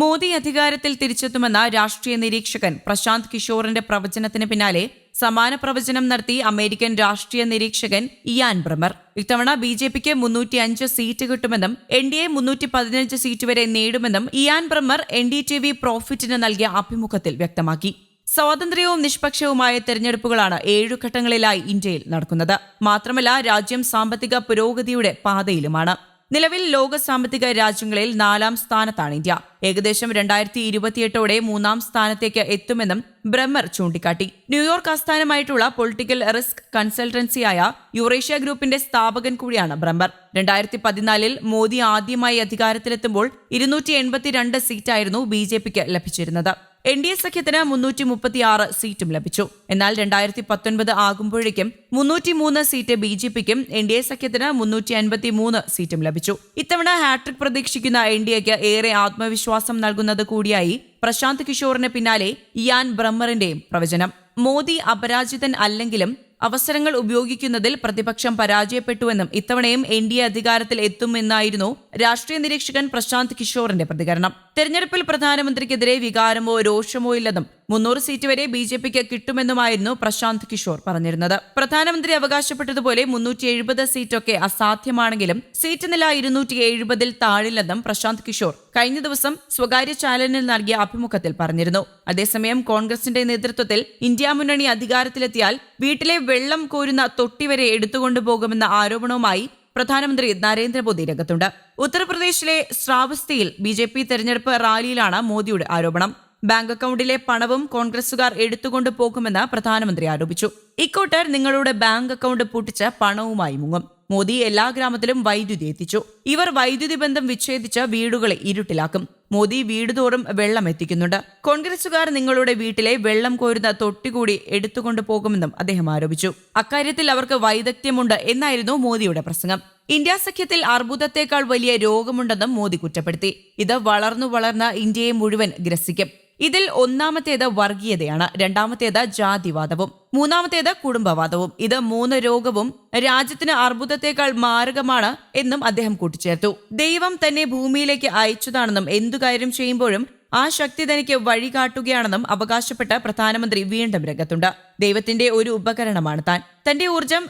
മോദി അധികാരത്തിൽ തിരിച്ചെത്തുമെന്ന രാഷ്ട്രീയ നിരീക്ഷകൻ പ്രശാന്ത് കിഷോറിന്റെ പ്രവചനത്തിന് പിന്നാലെ സമാന പ്രവചനം നടത്തി അമേരിക്കൻ രാഷ്ട്രീയ നിരീക്ഷകൻ ഇയാൻ ബ്രമർ. ഇത്തവണ ബി ജെ പിക്ക് മുന്നൂറ്റി അഞ്ച് സീറ്റ് കിട്ടുമെന്നും എൻ ഡി എ മുന്നൂറ്റി പതിനഞ്ച് സീറ്റ് വരെ നേടുമെന്നും Ian Bremmer N D T V പ്രോഫിറ്റിന് നൽകിയ അഭിമുഖത്തിൽ വ്യക്തമാക്കി. സ്വാതന്ത്ര്യവും നിഷ്പക്ഷവുമായ തെരഞ്ഞെടുപ്പുകളാണ് ഏഴു ഘട്ടങ്ങളിലായി ഇന്ത്യയിൽ നടക്കുന്നത്. മാത്രമല്ല രാജ്യം സാമ്പത്തിക പുരോഗതിയുടെ പാതയിലുമാണ്. നിലവിൽ ലോക സാമ്പത്തിക രാജ്യങ്ങളിൽ നാലാം സ്ഥാനത്താണ് ഇന്ത്യ. ഏകദേശം രണ്ടായിരത്തി ഇരുപത്തിയെട്ടോടെ മൂന്നാം സ്ഥാനത്തേക്ക് എത്തുമെന്നും ബ്രഹ്മർ ചൂണ്ടിക്കാട്ടി. ന്യൂയോർക്ക് ആസ്ഥാനമായിട്ടുള്ള പൊളിറ്റിക്കൽ റിസ്ക് കൺസൾട്ടൻസിയായ യുറേഷ്യ ഗ്രൂപ്പിന്റെ സ്ഥാപകൻ കൂടിയാണ് ബ്രഹ്മർ. രണ്ടായിരത്തി പതിനാലിൽ മോദി ആദ്യമായി അധികാരത്തിലെത്തുമ്പോൾ ഇരുന്നൂറ്റി എൺപത്തിരണ്ട് സീറ്റായിരുന്നു ബി ജെ പിക്ക് ലഭിച്ചിരുന്നത്. എൻ ഡി എ സഖ്യത്തിന് മുന്നൂറ്റി മുപ്പത്തിയാറ് സീറ്റും ലഭിച്ചു. എന്നാൽ രണ്ടായിരത്തി പത്തൊൻപത് ആകുമ്പോഴേക്കും മുന്നൂറ്റി മൂന്ന് സീറ്റ് ബി ജെ പിക്കും എൻ ഡി എ സഖ്യത്തിന് മുന്നൂറ്റി അൻപത്തി മൂന്ന് സീറ്റും ലഭിച്ചു. ഇത്തവണ ഹാട്രിക് പ്രതീക്ഷിക്കുന്ന എൻ ഡി എക്ക് ഏറെ ആത്മവിശ്വാസം നൽകുന്നത് കൂടിയായി പ്രശാന്ത് കിഷോറിന് പിന്നാലെ ഇയാൻ ബ്രഹ്മറിന്റെയും പ്രവചനം. മോദി അപരാജിതൻ അല്ലെങ്കിലും അവസരങ്ങൾ ഉപയോഗിക്കുന്നതിൽ പ്രതിപക്ഷം പരാജയപ്പെട്ടുവെന്നും ഇത്തവണയും എൻ ഡി എ അധികാരത്തിൽ എത്തുമെന്നായിരുന്നു രാഷ്ട്രീയ നിരീക്ഷകൻ പ്രശാന്ത് കിഷോറിന്റെ പ്രതികരണം. തെരഞ്ഞെടുപ്പിൽ പ്രധാനമന്ത്രിക്കെതിരെ വികാരമോ രോഷമോ ഇല്ലെന്നും മുന്നൂറ് സീറ്റ് വരെ ബി ജെ പിക്ക് കിട്ടുമെന്നുമായിരുന്നു പ്രശാന്ത് കിഷോർ പറഞ്ഞിരുന്നത്. പ്രധാനമന്ത്രി അവകാശപ്പെട്ടതുപോലെ മുന്നൂറ്റി എഴുപത് സീറ്റൊക്കെ അസാധ്യമാണെങ്കിലും സീറ്റ് നില ഇരുന്നൂറ്റി എഴുപതിൽ താഴില്ലെന്നും പ്രശാന്ത് കിഷോർ കഴിഞ്ഞ ദിവസം സ്വകാര്യ ചാനലിൽ നൽകിയ അഭിമുഖത്തിൽ പറഞ്ഞിരുന്നു. അതേസമയം കോൺഗ്രസിന്റെ നേതൃത്വത്തിൽ ഇന്ത്യ മുന്നണി അധികാരത്തിലെത്തിയാൽ വീട്ടിലെ വെള്ളം കോരുന്ന തൊട്ടിവരെ എടുത്തുകൊണ്ടുപോകുമെന്ന ആരോപണവുമായി പ്രധാനമന്ത്രി നരേന്ദ്രമോദി രംഗത്തുണ്ട്. ഉത്തർപ്രദേശിലെ ശ്രാവസ്തിയിൽ ബി ജെ പി തെരഞ്ഞെടുപ്പ് റാലിയിലാണ് മോദിയുടെ ആരോപണം. ബാങ്ക് അക്കൗണ്ടിലെ പണവും കോൺഗ്രസുകാർ എടുത്തുകൊണ്ടു പോകുമെന്ന് പ്രധാനമന്ത്രി ആരോപിച്ചു. ഇക്കോട്ടർ നിങ്ങളുടെ ബാങ്ക് അക്കൗണ്ട് പൂട്ടിച്ച് പണവുമായി മുങ്ങും. മോദി എല്ലാ ഗ്രാമത്തിലും വൈദ്യുതി എത്തിച്ചു. ഇവർ വൈദ്യുതി ബന്ധം വിച്ഛേദിച്ച വീടുകളെ ഇരുട്ടിലാക്കും. മോദി വീടുതോറും വെള്ളം എത്തിക്കുന്നുണ്ട്. കോൺഗ്രസുകാർ നിങ്ങളുടെ വീട്ടിലെ വെള്ളം കോരുന്ന തൊട്ടികൂടി എടുത്തുകൊണ്ടു പോകുമെന്നും അദ്ദേഹം ആരോപിച്ചു. അക്കാര്യത്തിൽ അവർക്ക് വൈദഗ്ധ്യമുണ്ട് എന്നായിരുന്നു മോദിയുടെ പ്രസംഗം. ഇന്ത്യ സഖ്യത്തിൽ അർബുദത്തേക്കാൾ വലിയ രോഗമുണ്ടെന്നും മോദി കുറ്റപ്പെടുത്തി. ഇത് വളർന്നു വളർന്ന ഇന്ത്യയെ മുഴുവൻ ഗ്രസിക്കും. ഇതിൽ ഒന്നാമത്തേത് വർഗീയതയാണ്. രണ്ടാമത്തേത് ജാതിവാദവും. മൂന്നാമത്തേത് കുടുംബവാദവും. ഇത് മൂന്ന് രോഗവും രാജ്യത്തിന് അർബുദത്തേക്കാൾ മാരകമാണ് എന്നും അദ്ദേഹം കൂട്ടിച്ചേർത്തു. ദൈവം തന്നെ ഭൂമിയിലേക്ക് അയച്ചതാണെന്നും എന്തു കാര്യം ചെയ്യുമ്പോഴും ആ ശക്തി തനിക്ക് വഴികാട്ടുകയാണെന്നും അവകാശപ്പെട്ട പ്രധാനമന്ത്രി വീണ്ടും രംഗത്തുണ്ട്. ദൈവത്തിന്റെ ഒരു ഉപകരണമാണ് താൻ. തന്റെ ഊർജം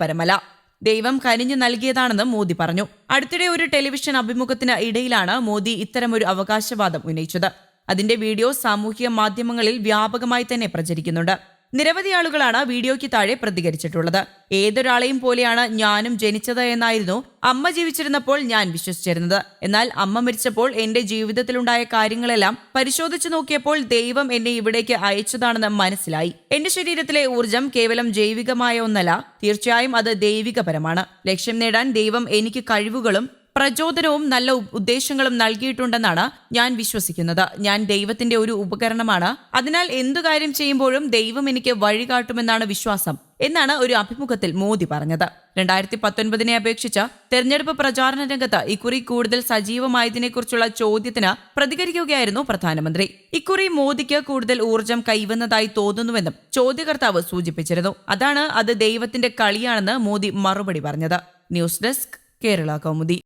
പരമല. ദൈവം കനിഞ്ഞു നൽകിയതാണെന്നും മോദി പറഞ്ഞു. അടുത്തിടെ ഒരു ടെലിവിഷൻ അഭിമുഖത്തിന് ഇടയിലാണ് മോദി ഇത്തരമൊരു അവകാശവാദം ഉന്നയിച്ചത്. അതിന്റെ വീഡിയോ സാമൂഹിക മാധ്യമങ്ങളിൽ വ്യാപകമായി തന്നെ പ്രചരിക്കുന്നുണ്ട്. നിരവധി ആളുകളാണ് വീഡിയോയ്ക്ക് താഴെ പ്രതികരിച്ചിട്ടുള്ളത്. ഏതൊരാളെയും പോലെയാണ് ഞാനും ജനിച്ചത് എന്നായിരുന്നു അമ്മ ജീവിച്ചിരുന്നപ്പോൾ ഞാൻ വിശ്വസിച്ചിരുന്നത്. എന്നാൽ അമ്മ മരിച്ചപ്പോൾ എന്റെ ജീവിതത്തിലുണ്ടായ കാര്യങ്ങളെല്ലാം പരിശോധിച്ചു നോക്കിയപ്പോൾ ദൈവം എന്നെ ഇവിടേക്ക് അയച്ചതാണെന്ന് മനസ്സിലായി. എന്റെ ശരീരത്തിലെ ഊർജം കേവലം ജൈവികമായ ഒന്നല്ല തീർച്ചയായും അത് ദൈവികപരമാണ്. ലക്ഷ്യം നേടാൻ ദൈവം എനിക്ക് കഴിവുകളും പ്രചോദനവും നല്ല ഉദ്ദേശങ്ങളും നൽകിയിട്ടുണ്ടെന്നാണ് ഞാൻ വിശ്വസിക്കുന്നത്. ഞാൻ ദൈവത്തിന്റെ ഒരു ഉപകരണമാണ്. അതിനാൽ എന്തു കാര്യം ചെയ്യുമ്പോഴും ദൈവം എനിക്ക് വഴി കാട്ടുമെന്നാണ് വിശ്വാസം എന്നാണ് ഒരു അഭിമുഖത്തിൽ മോദി പറഞ്ഞത്. രണ്ടായിരത്തി പത്തൊൻപതിനെ അപേക്ഷിച്ച് തെരഞ്ഞെടുപ്പ് പ്രചാരണ രംഗത്ത് ഇക്കുറി കൂടുതൽ സജീവമായതിനെക്കുറിച്ചുള്ള ചോദ്യത്തിന് പ്രതികരിക്കുകയായിരുന്നു പ്രധാനമന്ത്രി. ഇക്കുറി മോദിക്ക് കൂടുതൽ ഊർജം കൈവന്നതായി തോന്നുന്നുവെന്നും ചോദ്യകർത്താവ് സൂചിപ്പിച്ചിരുന്നു. അതാണ് അത് ദൈവത്തിന്റെ കളിയാണെന്ന് മോദി മറുപടി പറഞ്ഞത്. News desk Kerala Kaumudi.